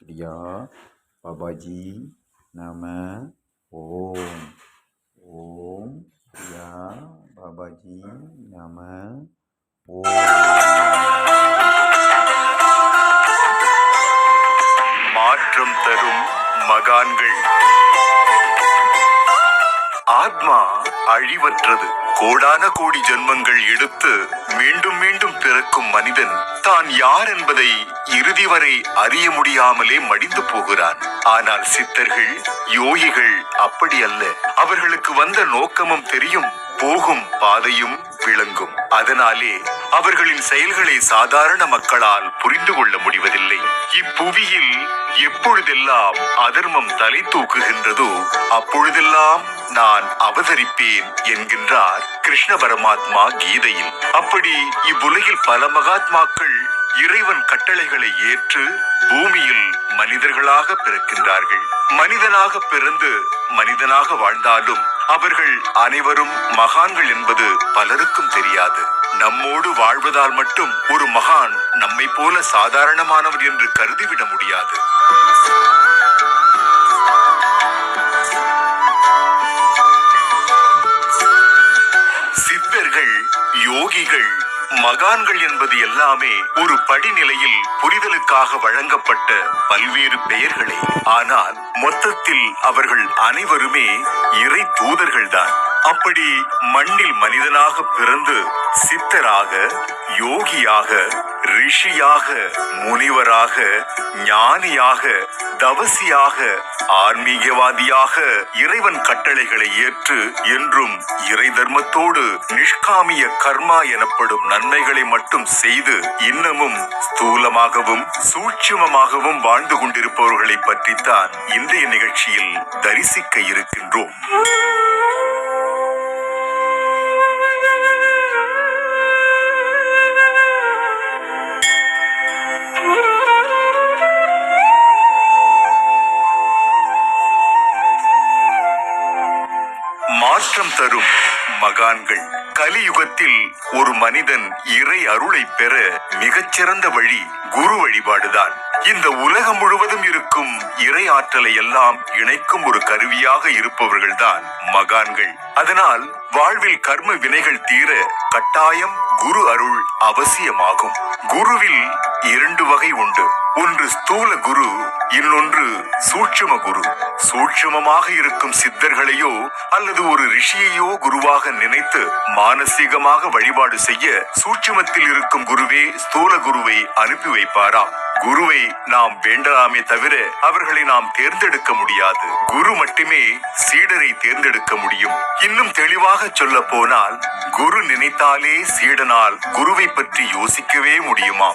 கிரியா பாபாஜி நம ஓம். ஓம் கிரியா பாபாஜி நம ஓம். மாற்றம் தரும் மகான்கள். ஆத்மா அழிவற்றது. கோடான கோடி ஜென்மங்கள் எடுத்து மீண்டும் மீண்டும் பிறக்கும் மனிதன் தான் யார் என்பதை இறுதி வரை அறிய முடியாமலே மடிந்து போகிறான். ஆனால் சித்தர்கள் யோகிகள் அப்படி அல்ல. அவர்களுக்கு வந்த நோக்கமும் தெரியும் போகும் பாதையும் விளங்கும். அதனாலே அவர்களின் செயல்களை சாதாரண மக்களால் புரிந்து கொள்ள முடிவதில்லை. இப்புவியில் எப்பொழுதெல்லாம் அதர்மம் தலை தூக்குகின்றதோ அப்பொழுதெல்லாம் நான் அவதரிப்பேன் என்கின்றார் கிருஷ்ண பரமாத்மா கீதையில். அப்படி இவ்வுலகில் பல மகாத்மாக்கள் இறைவன் கட்டளைகளை ஏற்று பூமியில் மனிதர்களாக பிறக்கின்றார்கள். மனிதனாக பிறந்து மனிதனாக வாழ்ந்தாலும் அவர்கள் அனைவரும் மகான்கள் என்பது பலருக்கும் தெரியாது. நம்மோடு வாழ்வதால் மட்டும் ஒரு மகான் நம்மை போல சாதாரணமானவர் என்று கருதிவிட முடியாது. சித்தர்கள் யோகிகள் மகான்கள் என்பது எல்லாமே ஒரு படிநிலையில் புரிதலுக்காக வழங்கப்பட்ட பல்வேறு பெயர்களே. ஆனால் மொத்தத்தில் அவர்கள் அனைவருமே இறை தூதர்கள்தான். அப்படி மண்ணில் மனிதனாக பிறந்து சித்தராக யோகியாக ரிஷியாக முனிவராக ஞானியாக தவசியாக ஆன்மீகவாதியாக இறைவன் கட்டளைகளை ஏற்று என்றும் இறை தர்மத்தோடு நிஷ்காமிய கர்மா எனப்படும் நன்மைகளை மட்டும் செய்து இன்னமும் ஸ்தூலமாகவும் சூட்சுமமாகவும் வாழ்ந்து கொண்டிருப்பவர்களை பற்றித்தான் இன்றைய நிகழ்ச்சியில் தரிசிக்க இருக்கின்றோம். மாற்றம் தரும். மகான்கள் கலியுகத்தில் ஒரு மனிதன் இறை அருளை பெற மிகச்சிறந்த வழி குரு வழிபாடுதான். இந்த உலகம் முழுவதும் இருக்கும் இறை ஆற்றலை எல்லாம் இணைக்கும் ஒரு கருவியாக இருப்பவர்கள்தான் மகான்கள். அதனால் வாழ்வில் கர்ம வினைகள் தீர கட்டாயம் குரு அருள் அவசியமாகும். குருவில் இரண்டு வகை உண்டு. ஒன்று ஸ்தூல குரு இன்னொன்று சூட்சும குரு. சூட்சுமமாக இருக்கும் சித்தர்களையோ அல்லது ஒரு ரிஷியையோ குருவாக நினைத்து மானசீகமாக வழிபாடு செய்ய சூட்சுமத்தில் இருக்கும் குருவே ஸ்தூல குருவை அனுப்பி வைப்பாராம். குருவை நாம் வேண்டலாமே தவிர அவர்களை நாம் தேர்ந்தெடுக்க முடியாது. குரு மட்டுமே சீடரை தேர்ந்தெடுக்க முடியும். இன்னும் தெளிவாக சொல்ல போனால் குரு நினைத்தாலே சீடனால் குருவை பற்றி யோசிக்கவே முடியுமா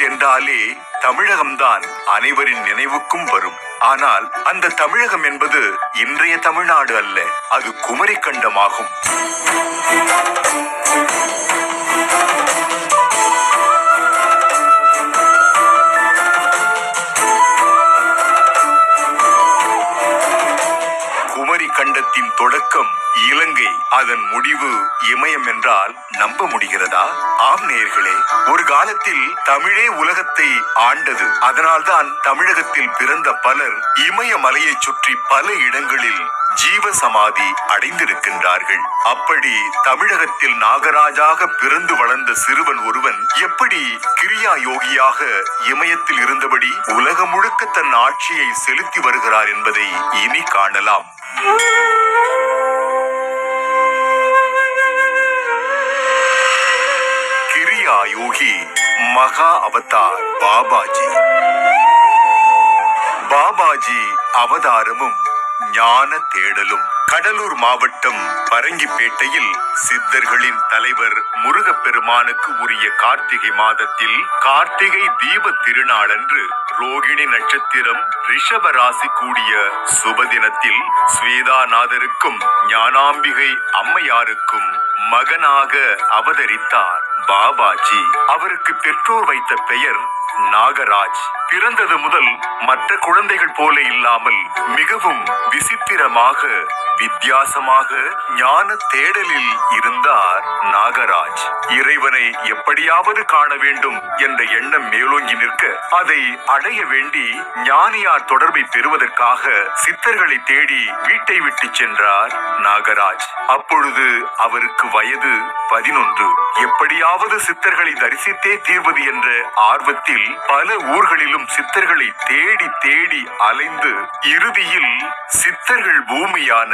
சித்தர்கள் என்றாலே தமிழகம்தான் அனைவரின் நினைவுக்கும் வரும். ஆனால் அந்த தமிழகம் என்பது இன்றைய தமிழ்நாடு அல்ல அது குமரி கண்டமாகும் தொடக்கம் இலங்கை. அதன் முடிவு இமயம் என்றால் நம்ப முடிகிறதா? ஆம் நேர்களே ஒரு காலத்தில் தமிழே உலகத்தை ஆண்டது. அதனால்தான் தமிழகத்தில் பிறந்த பலர் இமயமலையை சுற்றி பல இடங்களில் ஜீவ சமாதி அடைந்திருக்கின்றார்கள். அப்படி தமிழகத்தில் நாகராஜாக பிறந்து வளர்ந்த சிறுவன் ஒருவன் எப்படி கிரியா யோகியாக இமயத்தில் இருந்தபடி உலகம் முழுக்க தன் ஆட்சியை செலுத்தி வருகிறார் என்பதை இனி காணலாம். கிரியாயோகி மகா அவதார் பாபாஜி. பாபாஜி அவதாரமும் ஞான தேடலும். கடலூர் மாவட்டம் பரங்கிப்பேட்டையில் சித்தர்களின் தலைவர் முருகப்பெருமானுக்கு உரிய கார்த்திகை மாதத்தில் கார்த்திகை தீப திருநாளன்று ரோகிணி நட்சத்திரம் ரிஷப ராசி கூடிய சுபதினத்தில் ஸ்வேதாநாதருக்கும் ஞானாம்பிகை அம்மையாருக்கும் மகனாக அவதரித்தார். பாபாஜி. அவருக்கு பெற்றோர் வைத்த பெயர் நாகராஜ். பிறந்தது முதல் மற்ற குழந்தைகள் போல இல்லாமல் மிகவும் விசித்திரமாக வித்தியாசமாக ஞான தேடலில் இருந்தார் நாகராஜ். இறைவனை எப்படியாவது காண வேண்டும் என்ற எண்ணம் மேலோங்கி நிற்க அதை அடைய வேண்டி ஞானியார் தொடர்பை பெறுவதற்காக சித்தர்களை தேடி வீட்டை விட்டு சென்றார் நாகராஜ். அப்பொழுது அவருக்கு வயது பதினொன்று. எப்படியாவது சித்தர்களை தரிசித்தே தீர்வது என்ற ஆர்வத்தில் பல ஊர்களிலும் சித்தர்களை தேடி தேடி அலைந்து இறுதியில் சித்தர்கள் பூமியான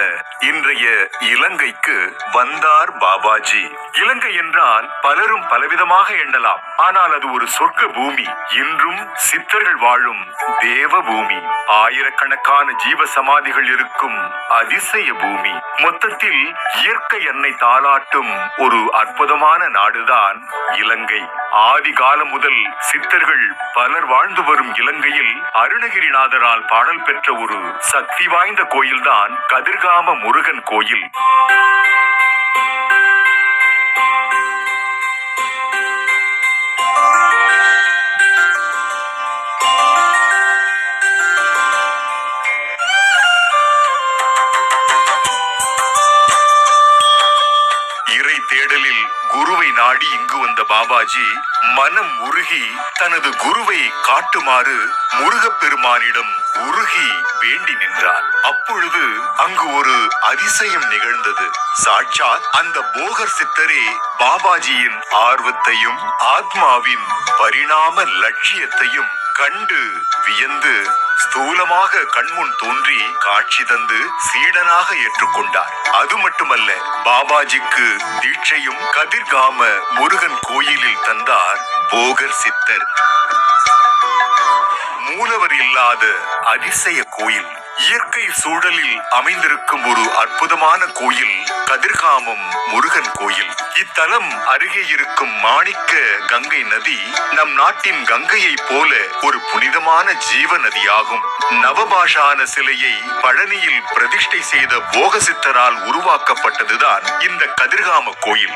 இன்றைய இலங்கைக்கு வந்தார் பாபாஜி. இலங்கை என்றால் பலரும் பலவிதமாக எண்ணலாம். ஆனால் அது ஒரு சொர்க்க பூமி இன்றும் சித்தர்கள் வாழும் தேவ பூமி ஆயிரக்கணக்கான ஜீவ சமாதிகள் இருக்கும் அதிசய பூமி. மொத்தத்தில் இயற்கை எண்ணெய் தாளாட்டும் ஒரு அற்புதமான நாடுதான் இலங்கை. ஆதி காலம் முதல் சித்தர்கள் பலர் வாழ்ந்து வரும் இலங்கையில் அருணகிரிநாதரால் பாடல் பெற்ற ஒரு சக்தி வாய்ந்த கோயில்தான் கதிர்காம முருகன் கோயில். இறை தேடலில் குருவை நாடி இங்கு வந்த பாபாஜி மனம் உருகி தனது குருவை காட்டுமாறு முருகப்பெருமானிடம் உருகி வேண்டி நின்றார் அப்பொழுது அங்கு ஒரு அதிசயம் நிகழ்ந்தது. சாட்சாத் அந்த போகர் சித்தரே பாபாஜியின் ஆர்வத்தையும் ஆத்மாவின் பரிணாம லட்சியத்தையும் கண்டு வியந்து ஸ்தூலமாக கண்முன் தோன்றி காட்சி தந்து சீடனாக ஏற்றுக்கொண்டார். அது மட்டுமல்ல பாபாஜிக்கு தீட்சையும் கதிர்காம முருகன் கோயிலில் தந்தார். போகர் சித்தர். மூலவர் இல்லாத அதிசய கோயில். இயற்கை சூழலில் அமைந்திருக்கும் ஒரு அற்புதமான கோயில் கதிர்காமம் முருகன் கோயில். இத்தலம் அருகே இருக்கும் மாணிக்க கங்கை நதி நம் நாட்டின் கங்கையைப் போல ஒரு புனிதமான ஜீவ நதியாகும். நவபாஷான சிலையை பழனியில் பிரதிஷ்டை செய்த போகசித்தரால் உருவாக்கப்பட்டதுதான் இந்த கதிர்காம கோயில்.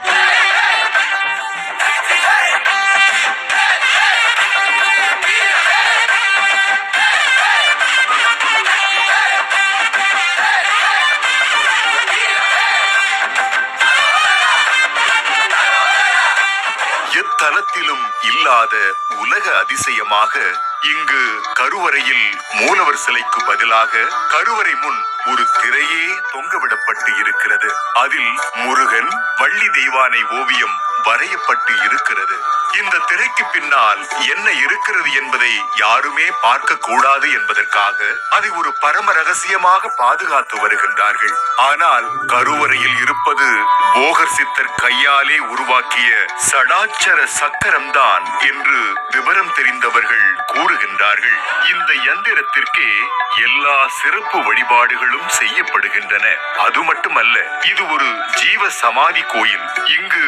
எத்தலத்திலும் இல்லாத உலக அதிசயமாக இங்கு கருவறையில் மூலவர் சிலைக்கு பதிலாக கருவறை முன் ஒரு திரையே தொங்கவிடப்பட்டு இருக்கிறது. அதில் முருகன் வள்ளி தெய்வானை ஓவியம் வரையப்பட்டு இருக்கிறது. இந்த திரைக்கு பின்னால் என்ன இருக்கிறது என்பதை யாருமே பார்க்க கூடாது என்பதற்காக அதை ஒரு பரம ரகசியமாக பாதுகாத்து வருகின்றார்கள். ஆனால் கருவறையில் இருப்பது போகர் சித்தர் கையாலே உருவாக்கிய சடாச்சர சக்கரம்தான் என்று விவரம் தெரிந்தவர்கள் கூறுகின்றார்கள். இந்த யந்திரத்திற்கே எல்லா சிறப்பு வழிபாடுகளும் செய்யப்படுகின்றன. அது மட்டுமல்ல இது ஒரு ஜீவ சமாதி கோயில். இங்கு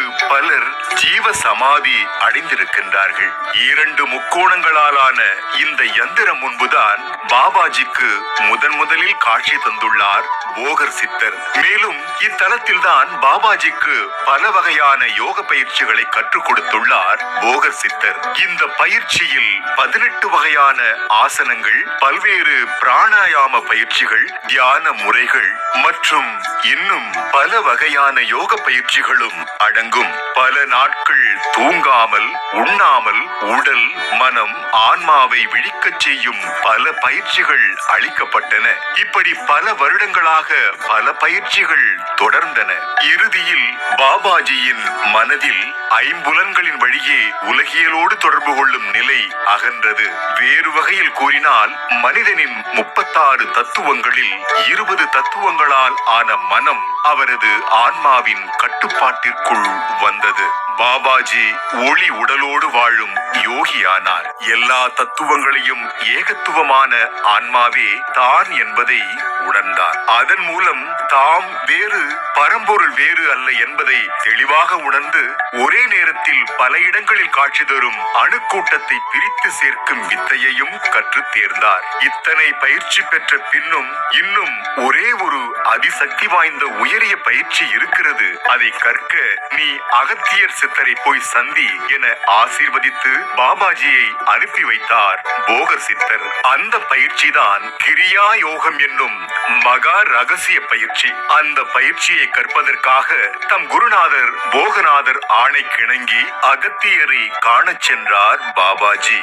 சிலர் ஜீவ சமாதி அடைந்திருக்கின்றார்கள். இரண்டு முக்கோணங்களாலான இந்த யந்திரம் முன்புதான் பாபாஜிக்கு முதன் முதலில் காட்சி தந்துள்ளார் போகர் சித்தர். மேலும் இத்தலத்தில் தான் பாபாஜிக்கு பல வகையான யோக பயிற்சிகளை கற்றுக் கொடுத்துள்ளார் போகர் சித்தர். இந்த பயிற்சியில் பதினெட்டு வகையான ஆசனங்கள் பல்வேறு பிராணாயாம பயிற்சிகள் தியான முறைகள் மற்றும் இன்னும் பல வகையான யோக பயிற்சிகளும் அடங்கும். பல நாட்கள் தூங்காமல் உண்ணாமல் உடல் மனம் ஆன்மாவை விழிக்கச் செய்யும் பல பயிற்சிகள் அளிக்கப்பட்டன. இப்படி பல வருடங்களாக பல பயிற்சிகள் தொடர்ந்தன. இறுதியில் பாபாஜியின் மனதில் ஐம்புலன்களின் வழியே உலகியலோடு தொடர்பு கொள்ளும் நிலை அகன்றது. வேறு வகையில் கூறினால் மனிதனின் முப்பத்தாறு தத்துவங்களில் இருபது தத்துவங்களால் ஆன மனம் அவரது ஆன்மாவின் கட்டுப்பாட்டிற்குள் வந்தது. பாபாஜி ஒளி உடலோடு வாழும் யோகியானார். எல்லா தத்துவங்களையும் ஏகத்துவமான ஆன்மாவே தான் என்பதை உணர்ந்தார். அதன் மூலம் தாம் வேறு பரம்பொருள் வேறு அல்ல என்பதை தெளிவாக உணர்ந்து ஒரே நேரத்தில் பல இடங்களில் காட்சி தரும் அணுக்கூட்டத்தை பிரித்து சேர்க்கும் வித்தையையும் கற்று தேர்ந்தார். இத்தனை பயிற்சி பெற்ற பின்னும் இன்னும் ஒரே ஒரு அதிசக்தி வாய்ந்த உயரிய பயிற்சி இருக்கிறது. அதை கற்க நீ அகத்தியர் சித்தரை போய் சந்தி என ஆசீர்வதித்து பாபாஜியை அனுப்பி வைத்தார் போகர் சித்தர். அந்த பயிற்சி தான் கிரியா யோகம் என்னும் மகா ரகசிய பயிற்சி. அந்த பயிற்சியை கற்பதற்காக தம் குருநாதர் போகநாதர் ஆணை கிணங்கி அகத்தியரை காணச் சென்றார் பாபாஜி.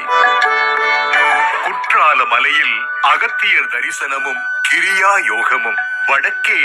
குற்றால மலையில் அகத்தியர் தரிசனமும் கிரியா யோகமும் வடக்கே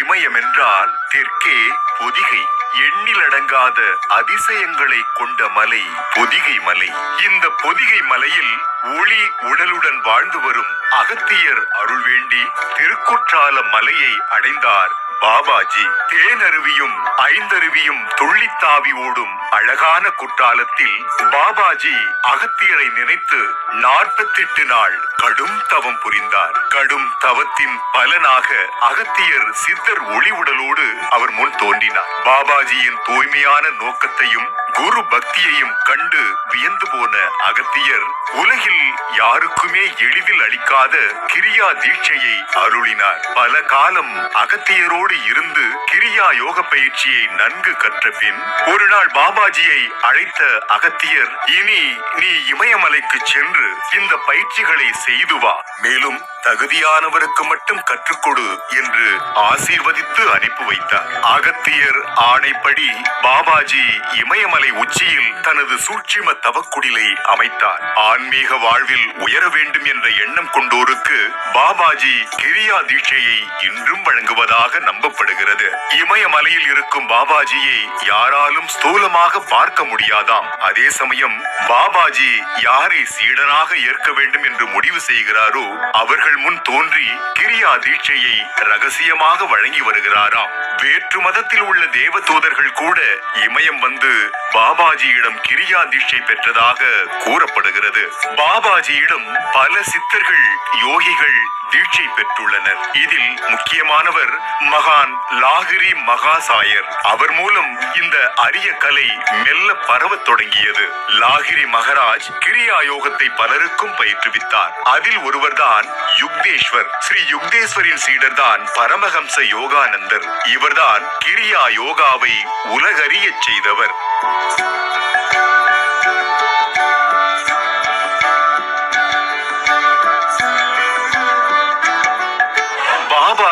இமயம் என்றால் தெற்கே பொதிகை. எண்ணிலடங்காத அதிசயங்களை கொண்ட மலை பொதிகை மலை. இந்த பொதிகை மலையில் ஒளி உடலுடன் வாழ்ந்து வரும் அகத்தியர் அருள் வேண்டி திருக்குற்றால மலையை அடைந்தார் பாபாஜி. தேனருவியும் ஐந்தருவியும் துள்ளித்தாவி ஓடும் அழகான குற்றாலத்தில் பாபாஜி அகத்தியரை நினைத்து நாற்பத்தெட்டு நாள் கடும் தவம் புரிந்தார். கடும் தவத்தின் பலனாக அகத்தியர் சித்தர் ஒளி உடலோடு அவர் முன் தோன்றினார். பாபாஜியின் தூய்மையான நோக்கத்தையும் குரு பக்தியையும் கண்டு வியந்து போன அகத்தியர் உலகில் யாருக்குமே எளிதில் அளிக்காத கிரியா தீட்சையை அருளினார். பல காலம் அகத்தியரோடு இருந்து கிரியா யோக பயிற்சியை நன்கு கற்ற பின் ஒரு நாள் பாபாஜியை அழைத்த அகத்தியர் இனி நீ இமயமலைக்கு சென்று இந்த பயிற்சிகளை செய்து வா. மேலும் தகுதியானவருக்கு மட்டும் கற்றுக்கொடு என்று ஆசீர்வதித்து அனுப்பி வைத்தார். அகத்தியர் ஆணைப்படி பாபாஜி இமயமலை உச்சியில் தனது சூட்சிம தவக்குடிலை அமைத்தார். ஆன்மீக வாழ்வில் உயர வேண்டும் என்ற எண்ணம் கொண்டோருக்கு பாபாஜி கிரியா தீட்சையை இன்றும் வழங்குவதாக நம்பப்படுகிறது. இமயமலையில் இருக்கும் பாபாஜியை யாராலும் ஸ்தூலமாக பார்க்க முடியாதாம். அதே சமயம் பாபாஜி யாரை சீடனாக ஏற்க வேண்டும் என்று முடிவு செய்கிறாரோ அவர்கள் முன் தோன்றி கிரியா தீட்சையை ரகசியமாக வழங்கி வருகிறாராம். வேற்று மதத்தில் உள்ள தேவதூதர்கள் கூட இமயம் வந்து பாபாஜியிடம் கிரியா தீட்சை பெற்றதாக கூறப்படுகிறது. பாபாஜியிடம் பல சித்தர்கள் யோகிகள் தீட்சை பெற்றுள்ளனர். இதில் முக்கியமானவர் மகான் லாகிரி மகாசாயர். அவர் மூலம் இந்த அரிய கலை மெல்ல பரவத் தொடங்கியது. லாகிரி மகராஜ் கிரியா யோகத்தை பலருக்கும் பயிற்றுவித்தார். அதில் ஒருவர்தான் யுக்தேஸ்வர் ஸ்ரீ யுக்தேஸ்வரின் சீடர்தான் பரமஹம்ச யோகானந்தர். இவர்தான் கிரியா யோகாவை உலகறியச் செய்தவர்.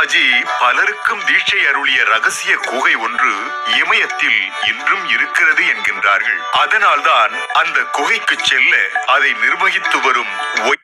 சிவாஜி பலருக்கும் தீட்சை அருளிய ரகசிய குகை ஒன்று இமயத்தில் இன்றும் இருக்கிறது என்கின்றார்கள். அதனால்தான் அந்த குகைக்கு செல்ல அதை நிர்வகித்து வரும் ஒய்